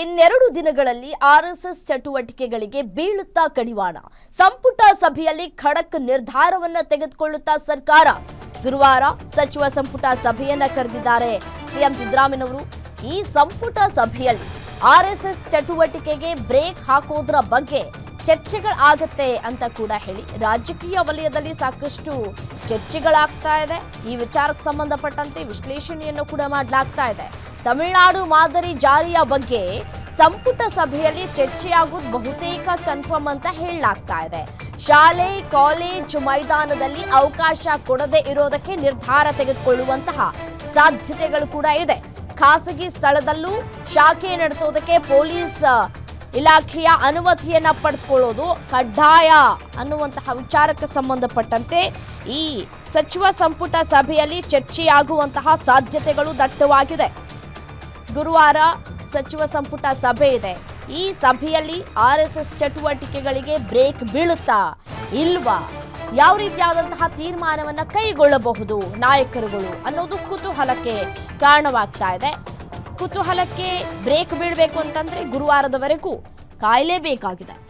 ಇನ್ನೆರಡು ದಿನಗಳಲ್ಲಿ ಆರ್ಎಸ್ಎಸ್ ಚಟುವಟಿಕೆಗಳಿಗೆ ಬೀಳುತ್ತಾ ಕಡಿವಾಣ. ಸಂಪುಟ ಸಭೆಯಲ್ಲಿ ಖಡಕ್ ನಿರ್ಧಾರವನ್ನ ತೆಗೆದುಕೊಳ್ಳುತ್ತಾ ಸರ್ಕಾರ. ಗುರುವಾರ ಸಚಿವ ಸಂಪುಟ ಸಭೆಯನ್ನ ಕರೆದಿದ್ದಾರೆ. ಸಿಎಂ ಸಿದ್ದರಾಮಯ್ಯನವರು, ಈ ಸಂಪುಟ ಸಭೆಯಲ್ಲಿ ಆರ್ಎಸ್ಎಸ್ ಚಟುವಟಿಕೆಗೆ ಬ್ರೇಕ್ ಹಾಕೋದ್ರ ಬಗ್ಗೆ ಚರ್ಚೆಗಳಾಗತ್ತೆ ಅಂತ ಕೂಡ ಹೇಳಿ ರಾಜಕೀಯ ವಲಯದಲ್ಲಿ ಸಾಕಷ್ಟು ಚರ್ಚೆಗಳಾಗ್ತಾ ಇದೆ. ಈ ವಿಚಾರಕ್ಕೆ ಸಂಬಂಧಪಟ್ಟಂತೆ ವಿಶ್ಲೇಷಣೆಯನ್ನು ಕೂಡ ಮಾಡಲಾಗ್ತಾ ಇದೆ. ತಮಿಳುನಾಡು ಮಾದರಿ ಜಾರಿಯ ಬಗ್ಗೆ ಸಂಪುಟ ಸಭೆಯಲ್ಲಿ ಚರ್ಚೆಯಾಗುವುದು ಬಹುತೇಕ ಕನ್ಫರ್ಮ್ ಅಂತ ಹೇಳಲಾಗ್ತಾ ಇದೆ. ಶಾಲೆ, ಕಾಲೇಜ್ ಮೈದಾನದಲ್ಲಿ ಅವಕಾಶ ಕೊಡದೆ ಇರೋದಕ್ಕೆ ನಿರ್ಧಾರ ತೆಗೆದುಕೊಳ್ಳುವಂತಹ ಸಾಧ್ಯತೆಗಳು ಕೂಡ ಇದೆ. ಖಾಸಗಿ ಸ್ಥಳದಲ್ಲೂ ಶಾಖೆ ನಡೆಸೋದಕ್ಕೆ ಪೊಲೀಸ್ ಇಲಾಖೆಯ ಅನುಮತಿಯನ್ನ ಪಡೆದುಕೊಳ್ಳೋದು ಕಡ್ಡಾಯ ಅನ್ನುವಂತಹ ವಿಚಾರಕ್ಕೆ ಸಂಬಂಧಪಟ್ಟಂತೆ ಈ ಸಚಿವ ಸಂಪುಟ ಸಭೆಯಲ್ಲಿ ಚರ್ಚೆಯಾಗುವಂತಹ ಸಾಧ್ಯತೆಗಳು ದಟ್ಟವಾಗಿದೆ. ಗುರುವಾರ ಸಚಿವ ಸಂಪುಟ ಸಭೆ ಇದೆ. ಈ ಸಭೆಯಲ್ಲಿ ಆರ್ ಎಸ್ ಎಸ್ ಚಟುವಟಿಕೆಗಳಿಗೆ ಬ್ರೇಕ್ ಬೀಳುತ್ತಾ? ಇಲ್ವಾ? ಯಾವ ರೀತಿಯಾದಂತಹ ತೀರ್ಮಾನವನ್ನ ಕೈಗೊಳ್ಳಬಹುದು ನಾಯಕರುಗಳು ಅನ್ನೋದು ಕುತೂಹಲಕ್ಕೆ ಕಾರಣವಾಗ್ತಾ ಇದೆ. ಕುತೂಹಲಕ್ಕೆ ಬ್ರೇಕ್ ಬೀಳಬೇಕು ಅಂತಂದ್ರೆ ಗುರುವಾರದವರೆಗೂ ಕಾಯಲೇಬೇಕಾಗಿದೆ.